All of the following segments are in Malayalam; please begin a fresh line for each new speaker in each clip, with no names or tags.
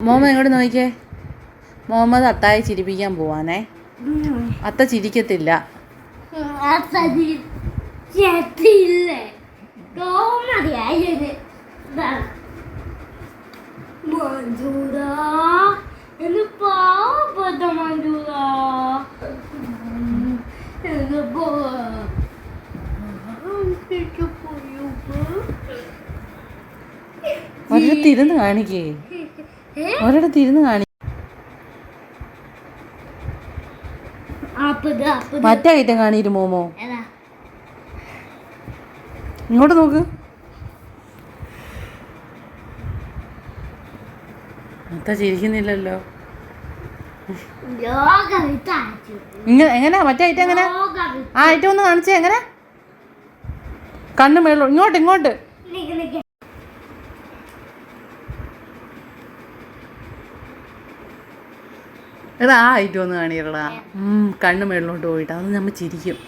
മോമ എങ്ങോട്ട് നോക്കിക്കേ മുഹമ്മദ് അത്തായെ ചിരിപ്പിക്കാൻ പോവാനേ അത്ത ചിരിക്കത്തില്ല. തിരുന്ന് കാണിക്കേ. ഒരിടത്ത് ഇരുന്ന് കാണി. മറ്റേ ഐറ്റം കാണിയിരു മോമോ? ഇങ്ങോട്ട് നോക്ക്. അത്ത ചിരിക്കുന്നില്ലല്ലോ. എങ്ങനെ? മറ്റേ ഐറ്റം എങ്ങനെ? ആ ഐറ്റം ഒന്ന് കാണിച്ചേ എങ്ങനെ? കണ്ണു മേളോ ഇങ്ങോട്ട് ഇങ്ങോട്ട്
നിക്ക് നിക്ക്
എടാ ആ ഐറ്റം ഒന്ന് കാണിയടാ കണ്ണ് മേളിലോട്ട് പോയിട്ട് അത് നമ്മൾ ചിരിക്കും.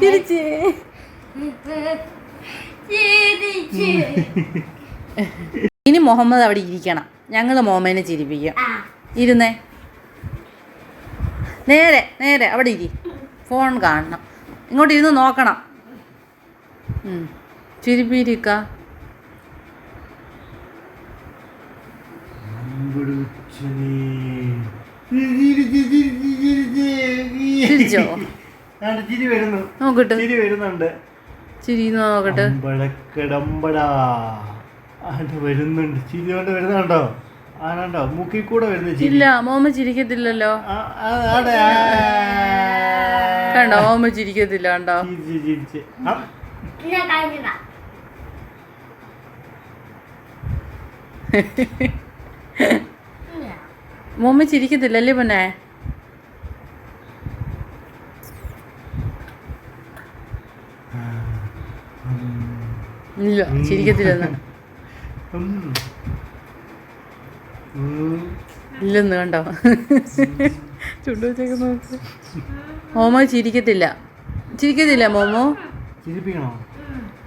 ചിരിച്ചേ. ഇനി മുഹമ്മദ് അവിടെ ഇരിക്കണം. ഞങ്ങൾ മോമേനെ ചിരിപ്പിക്കും. ഇരുന്നേ. നേരെ നേരെ അവിടെ ഇരി. ഫോൺ കാണണം. ഇങ്ങോട്ട് ഇരുന്ന് നോക്കണം. ചിരിപ്പിരിക്ക ചിരിച്ചോ
ചിരി വരുന്നു.
നോക്കട്ടെ.
ചിരി വരുന്നുണ്ട്.
ചിരി നോക്കട്ടെ.
വരുന്നുണ്ട്. ചിരി കൊണ്ട് വരുന്നുണ്ടോ? ആണോ കൂടെ വരുന്ന ചിരി.
ഇല്ല മോമ ചിരിക്കത്തില്ലല്ലോ. കണ്ടോ മോമ ചിരിക്കത്തില്ല കണ്ടോ?
ചിരിച്ച് ചിരിച്ച് ആ,
ഞാൻ കഴിഞ്ഞതാ
മോമ ചിരിക്കത്തില്ല അല്ലേ പൊന്നെ ഇല്ല ചിരിക്കത്തില്ലെന്ന്
ഉം. ഉം.
ഇല്ലെന്ന് കണ്ടോ ചുണ്ടു വെച്ചേക്ക് നോക്ക് മോമോ ചിരിക്കത്തില്ല ചിരിക്കത്തില്ല മോമോ
ചിരിപ്പിക്കണോ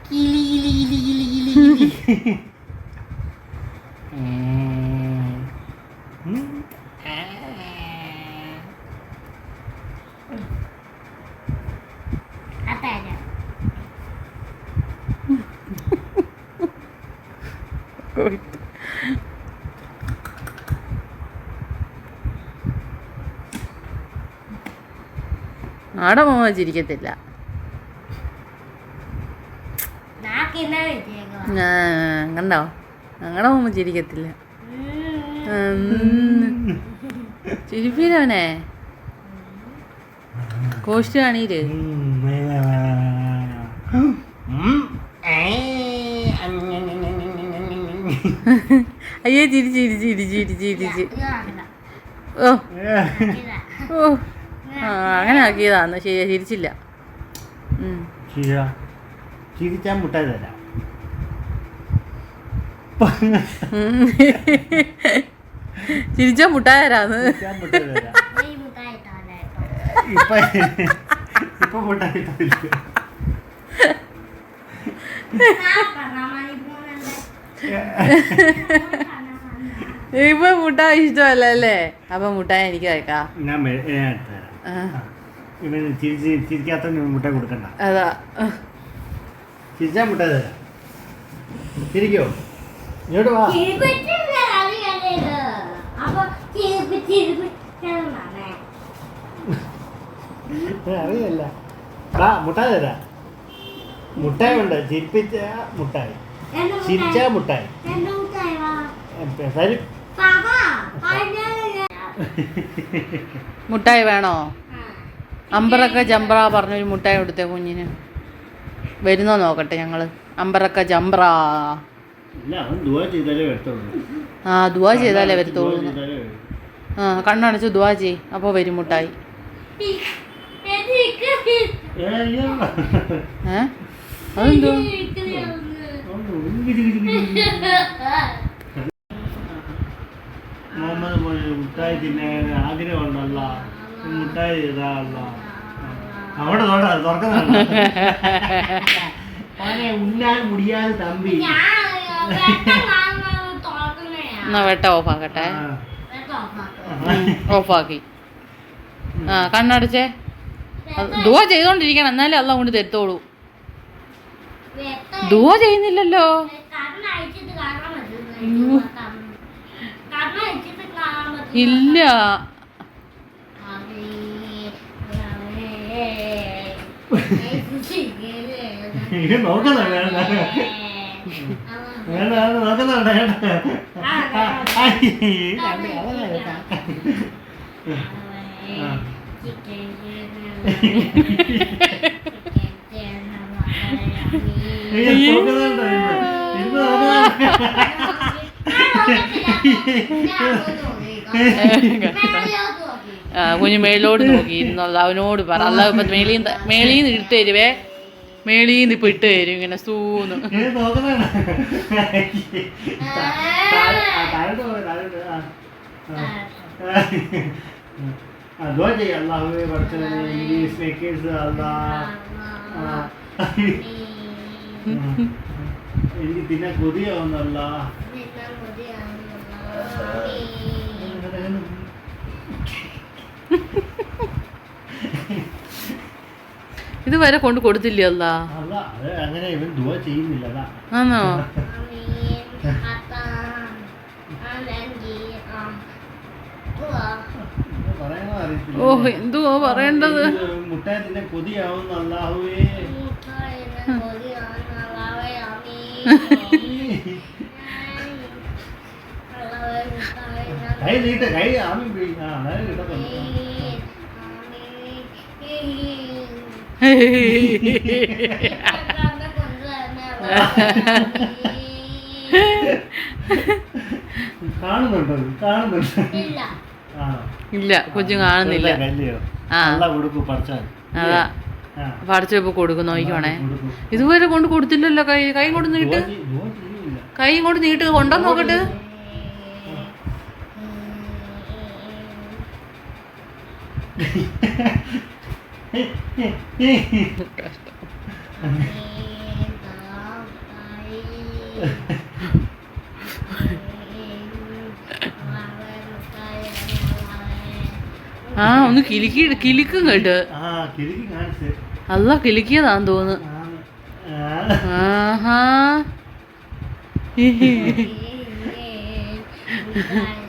കിലി കിലി കിലി കിലി കിലി കിലി
ഉം.
അതാരാ
ആടെ മോമോ ചിരിക്കത്തില്ല.
നാക്കിന്നാ വെച്ചേക്കുവാ.
ആ, കണ്ടോ? ഞങ്ങളുടെ മോമോ ചിരിക്കത്തില്ല. ചിരിപ്പീരവനെ കോസ്റ്റ് കാണീര്. അയ്യേ ചിരി ചിരി ചിരി ചിരി
ചിരി
ഓ. ഓ. ആ അങ്ങനെ ആക്കിയതാന്ന് ശരിയാ ചിരിച്ചില്ല.
ചിരിച്ചാൻ മുട്ടായി തരാം.
ചിരിച്ചാ മുട്ടായരാന്ന്.
ഇപ്പൊ മുട്ടായ
ഇഷ്ടമല്ല അല്ലേ? അപ്പൊ മുട്ടായ എനിക്ക് കഴിക്കാം. ആ,
ചിരിക്കാത്ത മുട്ടായി കൊടുക്കണ്ട.
അതാ.
ചിരിച്ചാ മുട്ടായ തരാം. ചിരിക്കോ? ഇങ്ങോട്ട് വാ. അറിയില്ല. വാ മുട്ടായി തരാ. മുട്ടായി ഉണ്ട്. ചിരിപ്പിച്ച മുട്ടായി. ചിരിച്ച
മുട്ടായി.
മുട്ടായി തരും
വേണോ? അമ്പറക്ക ജംബ്ര പറഞ്ഞൊരു മുട്ടായി കൊടുത്തേ കുഞ്ഞിന്. വരുന്നോ നോക്കട്ടെ ഞങ്ങൾ. അമ്പറക്ക ജംബ്ര ആ ദുവാ ചെയ്താലേ വരത്തുള്ളൂ.
ദുആ ചെയ്താലേ വരൂ.
ആ കണ്ണടച്ച് ദുവാ ചെയ്. അപ്പോൾ വരും മുട്ടായി. അതെന്തോ.
മുഹമ്മദ് മുട്ടായി തിന്നാൻ ആഗ്രഹമുണ്ടല്ല. മുട്ടായി ചെയ്താ അല്ല അവിടെ ഉണ്ണാൻ മുടിയാതെ തമ്പി.
എന്നാ വെട്ട ഓഫാക്കട്ടെ.
ഓഫാക്കും.
ആ കണ്ണടച്ചേ. ദുവ ചെയ്തോണ്ടിരിക്കണം. എന്നാലേ അല്ല കൊണ്ട് തരുത്തോളൂ. ദുവ ചെയ്യുന്നില്ലല്ലോ. ഇല്ല.
നോക്കുന്നുണ്ട് വേണ്ട നോക്കുന്നുണ്ട്
കുഞ്ഞ് മേളിലോട്ട് നോക്കി. ഇരുന്നുള്ള അവനോട് പറ. അല്ല ഇപ്പൊ മേളിന്ന് മേളീന്ന് ഇട്ട് തരുവേ. മേളീന്ന് ഇപ്പൊ ഇട്ട് തരും ഇങ്ങനെ സൂന്ന്.
പോയി, താഴോട്ട്. ആ. ആ. ആ, ദുആ ചെയ്യ്. അല്ലാഹുവേ പഠിച്ചവനെ ഈ സ്നേക്കേഴ്സ് അല്ലാ ആ. എനിക്ക് പിന്നെ കൊതിയാവുന്നല്ല
ഇതുവരെ കൊണ്ട് കൊടുത്തില്ല അല്ല
അങ്ങനെ ഇവൻ ചെയ്യുന്നില്ല
ആണോ. ഓ എന്തുവാ പറയേണ്ടത്?
ഇത് മുട്ടായി തിന്നെ കൊതിയാവുന്ന അല്ലാഹുവേ കൈ നീട്ട് കൈ ആമി ആ അതായത് കിട്ടത്തുള്ളൂ. കാണുന്നുണ്ടോ? ഇത്? കാണുന്നുണ്ട്?
ഇല്ല.
കൊച്ചു
ഇല്ല കുഞ്ഞു കാണുന്നില്ല. അതാ
ആ.
പഠിച്ചപ്പോ കൊടുക്കും
നോക്കണേ.
ഇതുവരെ കൊണ്ട് കൊടുത്തില്ലല്ലോ കൈ. കൈ കൊണ്ട് നീട്ട്. കൈ കൊണ്ട് നീട്ട്. കൊണ്ടോ നോക്കട്ട്. ആ ഒന്ന് കിലുക്കി കിലുക്കും കേട്ട്. അല്ല കിലുക്കിയതാന്ന് തോന്നുന്നു. ആഹാ.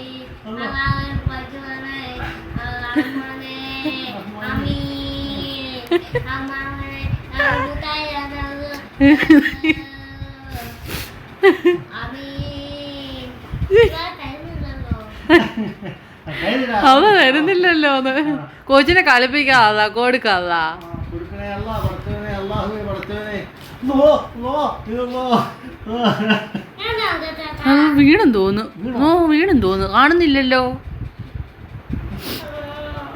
അവ വരുന്നില്ലല്ലോ ഒന്ന് കോച്ചിനെ കളിപ്പിക്കാതാ കൊടുക്കാതാ വീണും തോന്നുന്നു. ഓ വീണും തോന്നുന്നു. കാണുന്നില്ലല്ലോ
ആ ആ കൊടുക്കത്തൊക്കെ നോക്ക് ആ, എഴുതി.
അതെ, അതെ.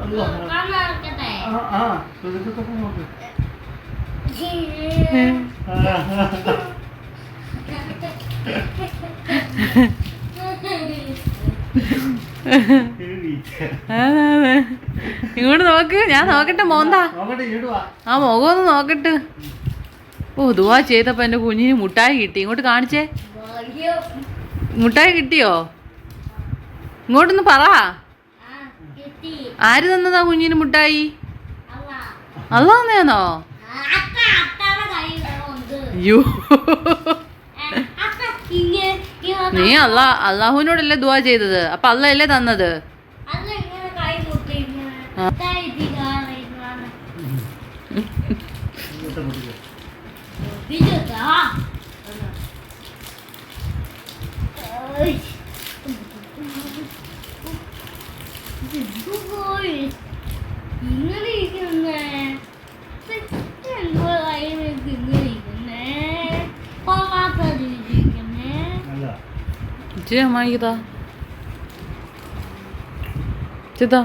ഇങ്ങോട്ട് നോക്ക്. ഞാൻ നോക്കട്ടെ മോന്താ. ആ മുഖം ഒന്ന് നോക്കട്ട്. ഓ ദുവാ ചെയ്തപ്പോ എന്റെ കുഞ്ഞിന് മുട്ടായി കിട്ടി. ഇങ്ങോട്ട് കാണിച്ചേ. മുട്ടായി കിട്ടിയോ? ഇങ്ങോട്ടൊന്ന് പറ. ആര് തന്നതാ കുഞ്ഞിന് മുട്ടായി?
ഇങ്ങനെ
നീ അല്ല അള്ളാഹുവിനോടല്ലേ ദുവാ ചെയ്തത്? അപ്പൊ അല്ല അല്ലേ തന്നത്? ആ.
ഇതായിട്ട് കാണുന്നതാണ്.
ഇങ്ങോട്ട് കൊടുക്ക്.
ഇതെന്താ? ഏയ്. ഇതെന്ത് പോയി?
ഇങ്ങനെ ഇരിക്കുന്നേ എന്തോ കയ്യിലേക്ക് ഇങ്ങനെ ഇരിക്കുന്നേ പോകാത്തതിരിക്കുന്നേ
അല്ല
ഇച്ചിരി അമ്മായിക്കതാ ചിത്താ